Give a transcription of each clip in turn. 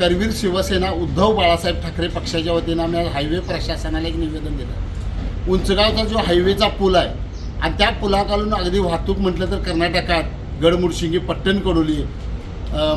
करवीर शिवसेना उद्धव बाळासाहेब ठाकरे पक्षाच्या वतीनं आम्ही हायवे प्रशासनाला एक निवेदन दिलं. उंचगावचा जो हायवेचा पूल आहे आणि त्या पुलाखालून अगदी वाहतूक म्हटलं तर कर्नाटकात गडमुडशिंगी पट्टण कडोली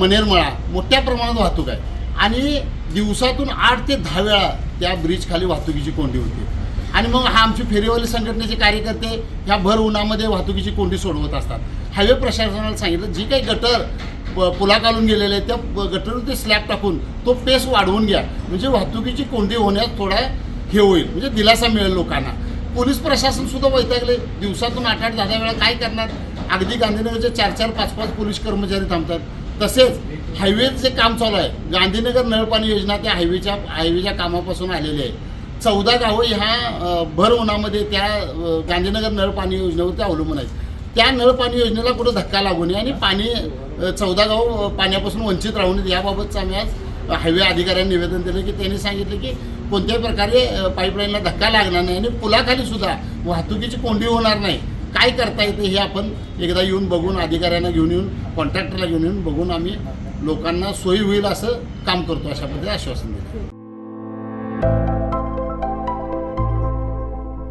मनेरमळा मोठ्या प्रमाणात वाहतूक आहे. आणि दिवसातून आठ ते दहा वेळा त्या ब्रिजखाली वाहतुकीची कोंडी होती. आणि मग हा आमची फेरीवाली संघटनेचे कार्यकर्ते ह्या भर उन्हामध्ये वाहतुकीची कोंडी सोडवत असतात. हायवे प्रशासनाला सांगितलं जी काही गटर पुला घालून गेलेले आहेत त्या गटरवर ते स्लॅब टाकून तो पेस वाढवून घ्या. म्हणजे वाहतुकीची कोंडी होण्यास थोडा हे होईल. म्हणजे दिलासा मिळेल लोकांना. पोलीस प्रशासन सुद्धा वैतागले. दिवसातून आठ आठ दहा दहा वेळा काय करणार? अगदी गांधीनगरचे चार चार पाच पाच पोलीस कर्मचारी थांबतात. तसेच हायवेचे काम चालू आहे गांधीनगर नळपाणी योजना त्या हायवेच्या हायवेच्या कामापासून आलेली आहे. चौदा गावं ह्या भर उन्हामध्ये त्या गांधीनगर गांधीनगर नळपाणी योजनेवरती अवलंबून आहेत. त्या नळपाणी योजनेला कुठं धक्का लागू नये आणि पाणी चौदा गाव पाण्यापासून वंचित राहू नयेत. याबाबतचं आम्ही आज हायवे अधिकाऱ्यांनी निवेदन दिलं की त्यांनी सांगितलं की कोणत्याही प्रकारे पाईपलाईनला धक्का लागणार नाही आणि पुलाखाली सुद्धा वाहतुकीची कोंडी होणार नाही. काय करता येते हे आपण एकदा येऊन बघून अधिकाऱ्यांना घेऊन येऊन कॉन्ट्रॅक्टरला घेऊन येऊन बघून आम्ही लोकांना सोयी होईल असं काम करतो अशा पद्धतीने आश्वासन देतो